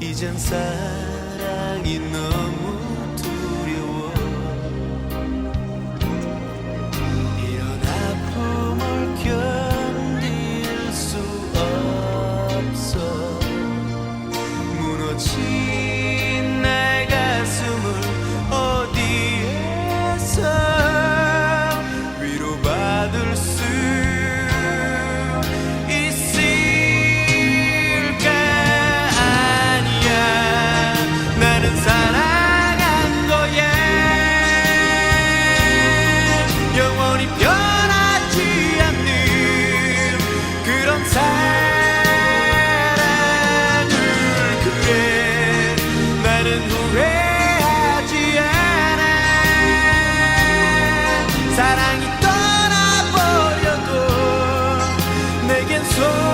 이젠 사랑이 너무 두려워. 이런 아픔을 견딜 수 없어. 무너지 나는 사랑한 거야. 영원히 변하지 않는 그런 사랑을 그래 나는 후회하지 않아. 사랑이 떠나버려도 내겐 소